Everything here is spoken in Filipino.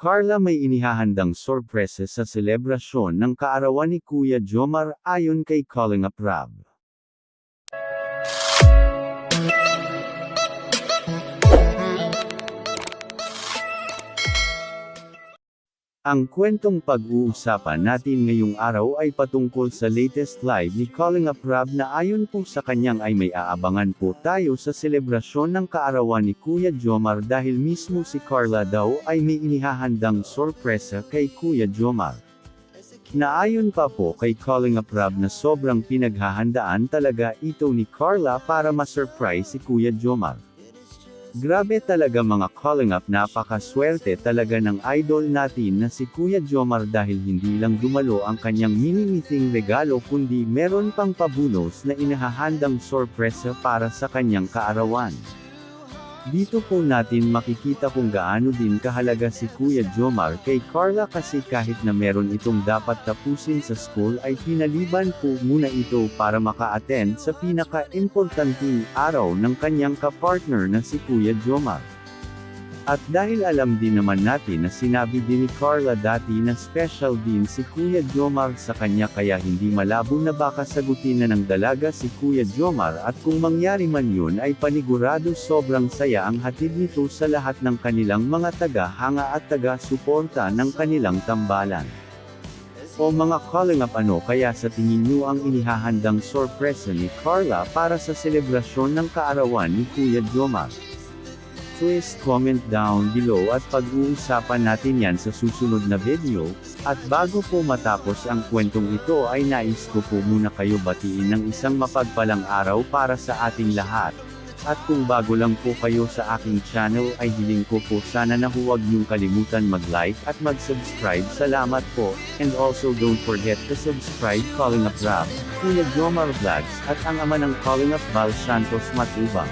Carla may inihahandang sorpresa sa selebrasyon ng kaarawan ni Kuya Jomar ayon kay Calling Up Rab. Ang kwentong pag-uusapan natin ngayong araw ay patungkol sa latest live ni Calling Up Rab na ayon po sa kanyang ay may aabangan po tayo sa selebrasyon ng kaarawan ni Kuya Jomar dahil mismo si Carla daw ay may inihahandang sorpresa kay Kuya Jomar. Naayon pa po kay Calling Up Rab na sobrang pinaghahandaan talaga ito ni Carla para ma-surprise si Kuya Jomar. Grabe talaga mga calling up napakaswerte talaga ng idol natin na si Kuya Jomar dahil hindi lang dumalo ang kanyang mini-meeting regalo kundi meron pang pabunos na inahahandang sorpresa para sa kanyang kaarawan. Dito po natin makikita kung gaano din kahalaga si Kuya Jomar kay Carla kasi kahit na meron itong dapat tapusin sa school ay pinaliban po muna ito para maka-attend sa pinaka-importanting araw ng kanyang kapartner na si Kuya Jomar. At dahil alam din naman natin na sinabi din ni Carla dati na special din si Kuya Jomar sa kanya kaya hindi malabo na baka sagutin na ng dalaga si Kuya Jomar at kung mangyari man yun ay panigurado sobrang saya ang hatid nito sa lahat ng kanilang mga taga-hanga at taga-suporta ng kanilang tambalan. O mga calling up ano kaya sa tingin nyo ang inihahandang sorpresa ni Carla para sa selebrasyon ng kaarawan ni Kuya Jomar? Please comment down below at pag-uusapan natin yan sa susunod na video, at bago po matapos ang kwentong ito ay nais ko po muna kayo batiin ng isang mapagpalang araw para sa ating lahat. At kung bago lang po kayo sa aking channel ay hiling ko po sana na huwag niyong kalimutan mag-like at mag-subscribe. Salamat po, and also don't forget to subscribe Calling Up Rap, Kuya Jomar Vlogs, at ang ama ng Calling Up Val Santos Matubang.